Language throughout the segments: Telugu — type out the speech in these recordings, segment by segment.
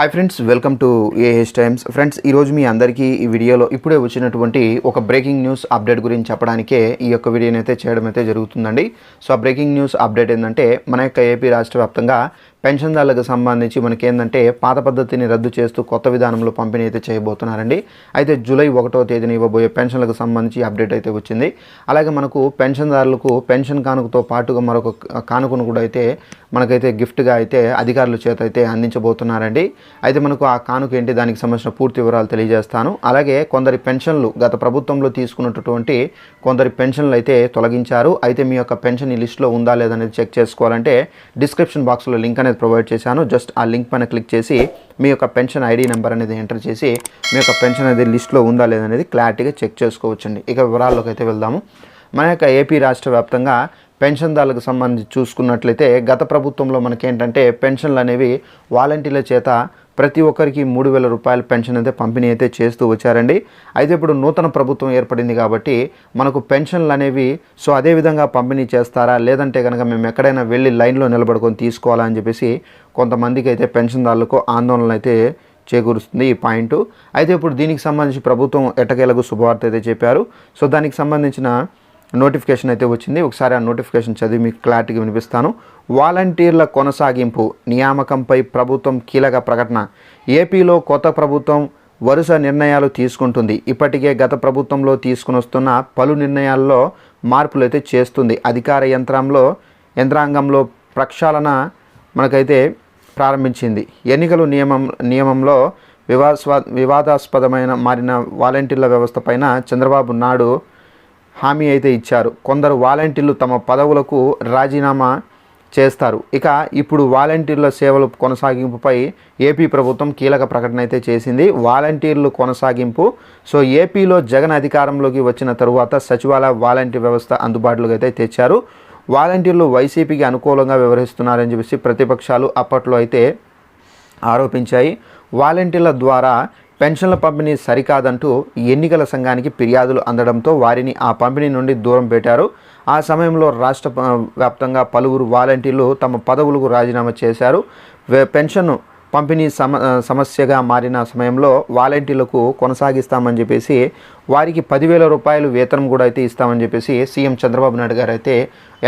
Hi friends welcome to AH Times friends ఈరోజు మీ అందరికీ ఈ వీడియోలో ఇప్పుడే వచ్చినటువంటి ఒక బ్రేకింగ్ న్యూస్ అప్డేట్ గురించి చెప్పడానికే ఈ యొక్క వీడియోని అయితే చేయడం అయితే జరుగుతుందండి. సో ఆ బ్రేకింగ్ న్యూస్ అప్డేట్ ఏంటంటే మన యొక్క ఏపీ రాష్ట్ర వ్యాప్తంగా పెన్షన్దారులకు సంబంధించి మనకి ఏంటంటే పాత పద్ధతిని రద్దు చేస్తూ కొత్త విధానంలో పంపిణీ అయితే చేయబోతున్నారండి. అయితే జూలై ఒకటో తేదీన ఇవ్వబోయే పెన్షన్లకు సంబంధించి అప్డేట్ అయితే వచ్చింది. అలాగే మనకు పెన్షన్దారులకు పెన్షన్ కానుకతో పాటుగా మరొక కానుకను కూడా అయితే మనకైతే గిఫ్ట్గా అయితే అధికారుల చేత అయితే అందించబోతున్నారండి. అయితే మనకు ఆ కానుక ఏంటి? దానికి సంబంధించిన పూర్తి వివరాలు తెలియజేస్తాను. అలాగే కొందరి పెన్షన్లు గత ప్రభుత్వంలో తీసుకున్నటువంటి కొందరి పెన్షన్లు అయితే తొలగించారు. అయితే మీ యొక్క పెన్షన్ ఈ లిస్ట్లో ఉందా లేదనేది చెక్ చేసుకోవాలంటే డిస్క్రిప్షన్ బాక్స్లో లింక్ అనేది ప్రొవైడ్ చేశాను. జస్ట్ ఆ లింక్ పైన క్లిక్ చేసి మీ యొక్క పెన్షన్ ఐడి నెంబర్ అనేది ఎంటర్ చేసి మీ యొక్క పెన్షన్ అనేది లిస్ట్లో ఉందా లేదనేది క్లారిటీగా చెక్ చేసుకోవచ్చండి. ఇక వివరాల్లోకి అయితే వెళ్దాము. మన యొక్క ఏపీ రాష్ట్ర వ్యాప్తంగా పెన్షన్దారులకు సంబంధించి చూసుకున్నట్లయితే గత ప్రభుత్వంలో మనకేంటంటే పెన్షన్లు అనేవి వాలంటీర్ల చేత ప్రతి ఒక్కరికి మూడు వేల రూపాయల పెన్షన్ అయితే పంపిణీ అయితే చేస్తూ వచ్చారండి. అయితే ఇప్పుడు నూతన ప్రభుత్వం ఏర్పడింది కాబట్టి మనకు పెన్షన్లు అనేవి సో అదే విధంగా పంపిణీ చేస్తారా? లేదంటే కనుక మేము ఎక్కడైనా వెళ్ళి లైన్లో నిలబడుకొని తీసుకోవాలా అని చెప్పేసి కొంతమందికి అయితే పెన్షన్దారులకు ఆందోళన అయితే చేకూరుస్తుంది ఈ పాయింట్. అయితే ఇప్పుడు దీనికి సంబంధించి ప్రభుత్వం ఎట్టకేలకు శుభవార్త అయితే చెప్పారు. సో దానికి సంబంధించిన నోటిఫికేషన్ అయితే వచ్చింది. ఒకసారి ఆ నోటిఫికేషన్ చదివి మీకు క్లారిటీగా వినిపిస్తాను. వాలంటీర్ల కొనసాగింపు నియామకంపై ప్రభుత్వం కీలక ప్రకటన. ఏపీలో కొత్త ప్రభుత్వం వరుస నిర్ణయాలు తీసుకుంటుంది. ఇప్పటికే గత ప్రభుత్వంలో తీసుకుని వస్తున్న పలు నిర్ణయాల్లో మార్పులు అయితే చేస్తుంది. అధికార యంత్రంలో యంత్రాంగంలో ప్రక్షాళన మనకైతే ప్రారంభించింది. ఎన్నికలు నియమం నియమంలో వివాస్వా వివాదాస్పదమైన మారిన వాలంటీర్ల వ్యవస్థ పైన చంద్రబాబు నాయుడు హామీ అయితే ఇచ్చారు. కొందరు వాలంటీర్లు తమ పదవులకు రాజీనామా చేస్తారు. ఇక ఇప్పుడు వాలంటీర్ల సేవలు కొనసాగింపుపై ఏపీ ప్రభుత్వం కీలక ప్రకటన అయితే చేసింది. వాలంటీర్లు కొనసాగింపు సో ఏపీలో జగన్ అధికారంలోకి వచ్చిన తరువాత సచివాలయ వాలంటీర్ వ్యవస్థ అందుబాటులోకి అయితే తెచ్చారు. వాలంటీర్లు వైసీపీకి అనుకూలంగా వ్యవహరిస్తున్నారని చెప్పేసి ప్రతిపక్షాలు అప్పట్లో అయితే ఆరోపించాయి. వాలంటీర్ల ద్వారా పెన్షన్ల పంపిణీ సరికాదంటూ ఎన్నికల సంఘానికి ఫిర్యాదులు అందడంతో వారిని ఆ పంపిణీ నుండి దూరం పెట్టారు. ఆ సమయంలో రాష్ట్ర వ్యాప్తంగా పలువురు వాలంటీర్లు తమ పదవులకు రాజీనామా చేశారు. పెన్షన్ పంపిణీ సమ సమస్యగా మారిన సమయంలో వాలంటీర్లకు కొనసాగిస్తామని చెప్పేసి వారికి పదివేల రూపాయలు వేతనం కూడా అయితే ఇస్తామని చెప్పేసి సీఎం చంద్రబాబు నాయుడు గారు అయితే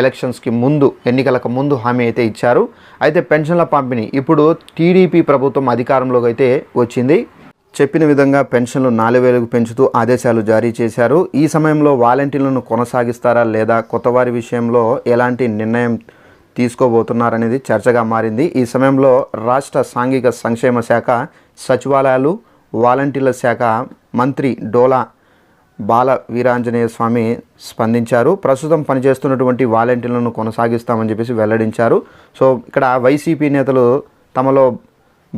ఎలక్షన్స్కి ముందు ఎన్నికలకు ముందు హామీ అయితే ఇచ్చారు. అయితే పెన్షన్ల పంపిణీ ఇప్పుడు టీడీపీ ప్రభుత్వం అధికారంలోకి అయితే వచ్చింది. చెప్పిన విధంగా పెన్షన్లు నాలుగు వేలకు పెంచుతూ ఆదేశాలు జారీ చేశారు. ఈ సమయంలో వాలంటీర్లను కొనసాగిస్తారా లేదా కొత్తవారి విషయంలో ఎలాంటి నిర్ణయం తీసుకోబోతున్నారనేది చర్చగా మారింది. ఈ సమయంలో రాష్ట్ర సాంఘిక సంక్షేమ శాఖ సచివాలయాలు వాలంటీర్ల శాఖ మంత్రి డోలా బాల వీరాంజనేయ స్వామి స్పందించారు. ప్రస్తుతం పనిచేస్తున్నటువంటి వాలంటీర్లను కొనసాగిస్తామని చెప్పేసి వెల్లడించారు. సో ఇక్కడ వైసీపీ నేతలు తమలో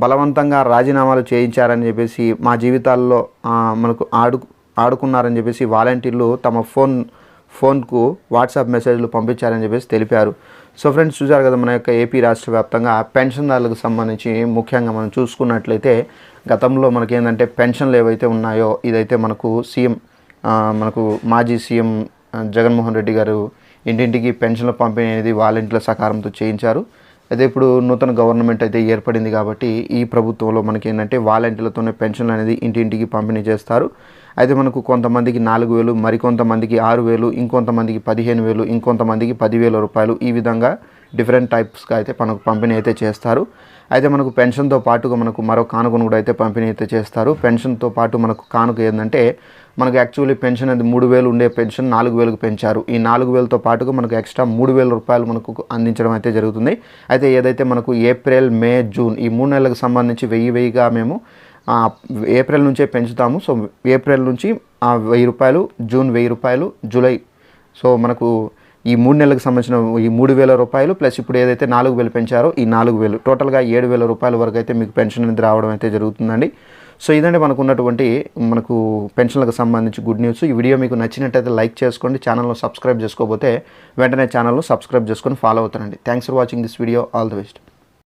బలవంతంగా రాజీనామాలు చేయించారని చెప్పేసి మా జీవితాల్లో మనకు ఆడు ఆడుకున్నారని చెప్పేసి వాలంటీర్లు తమ ఫోన్ ఫోన్కు వాట్సాప్ మెసేజ్లు పంపించారని చెప్పేసి తెలిపారు. సో ఫ్రెండ్స్ చూసారు కదా మన యొక్క ఏపీ రాష్ట్ర వ్యాప్తంగా పెన్షన్దారులకు సంబంధించి ముఖ్యంగా మనం చూసుకున్నట్లయితే గతంలో మనకేంటంటే పెన్షన్లు ఏవైతే ఉన్నాయో ఇదైతే మనకు సీఎం మనకు మాజీ సీఎం జగన్మోహన్ రెడ్డి గారు ఇంటింటికి పెన్షన్ల పంపిణీ అనేది వాలంటీర్ల సహకారంతో చేయించారు. అయితే ఇప్పుడు నూతన గవర్నమెంట్ అయితే ఏర్పడింది కాబట్టి ఈ ప్రభుత్వంలో మనకి ఏంటంటే వాలంటీర్లతోనే పెన్షన్లు అనేది ఇంటింటికి పంపిణీ చేస్తారు. అయితే మనకు కొంతమందికి నాలుగు వేలు మరికొంతమందికి ఆరు వేలు ఇంకొంతమందికి పదిహేను వేలు ఇంకొంతమందికి పదివేల రూపాయలు ఈ విధంగా డిఫరెంట్ టైప్స్గా అయితే మనకు పంపిణీ అయితే చేస్తారు. అయితే మనకు పెన్షన్తో పాటుగా మనకు మరో కానుకను కూడా అయితే పంపిణీ అయితే చేస్తారు. పెన్షన్తో పాటు మనకు కానుక ఏంటంటే మనకు యాక్చువల్లీ పెన్షన్ అది మూడు వేలు ఉండే పెన్షన్ నాలుగు వేలకు పెంచారు. ఈ నాలుగు వేలతో పాటుగా మనకు ఎక్స్ట్రా మూడు వేల రూపాయలు మనకు అందించడం అయితే జరుగుతుంది. అయితే ఏదైతే మనకు ఏప్రిల్ మే జూన్ ఈ మూడు నెలలకు సంబంధించి వెయ్యి వెయ్యిగా మేము ఏప్రిల్ నుంచే పెంచుతాము. సో ఏప్రిల్ నుంచి ఆ వెయ్యి రూపాయలు జూన్ వెయ్యి రూపాయలు జూలై. సో మనకు ఈ మూడు నెలలకు సంబంధించిన ఈ మూడు వేల రూపాయలు ప్లస్ ఇప్పుడు ఏదైతే నాలుగు వేలు పెంచారో ఈ నాలుగు వేలు. టోటల్గా ఏడు వేల రూపాయల వరకు అయితే మీకు పెన్షన్ అనేది రావడం అయితే జరుగుతుందండి. సో ఇదండి మనకు ఉన్నటువంటి మనకు పెన్షన్లకు సంబంధించి గుడ్ న్యూస్. ఈ వీడియో మీకు నచ్చినట్టయితే లైక్ చేసుకోండి. ఛానల్లో సబ్స్క్రైబ్ చేసుకోకపోతే వెంటనే ఛానల్లో సబ్స్క్రైబ్ చేసుకొని ఫాలో అవుతానండి. Thanks for watching this video. All the best.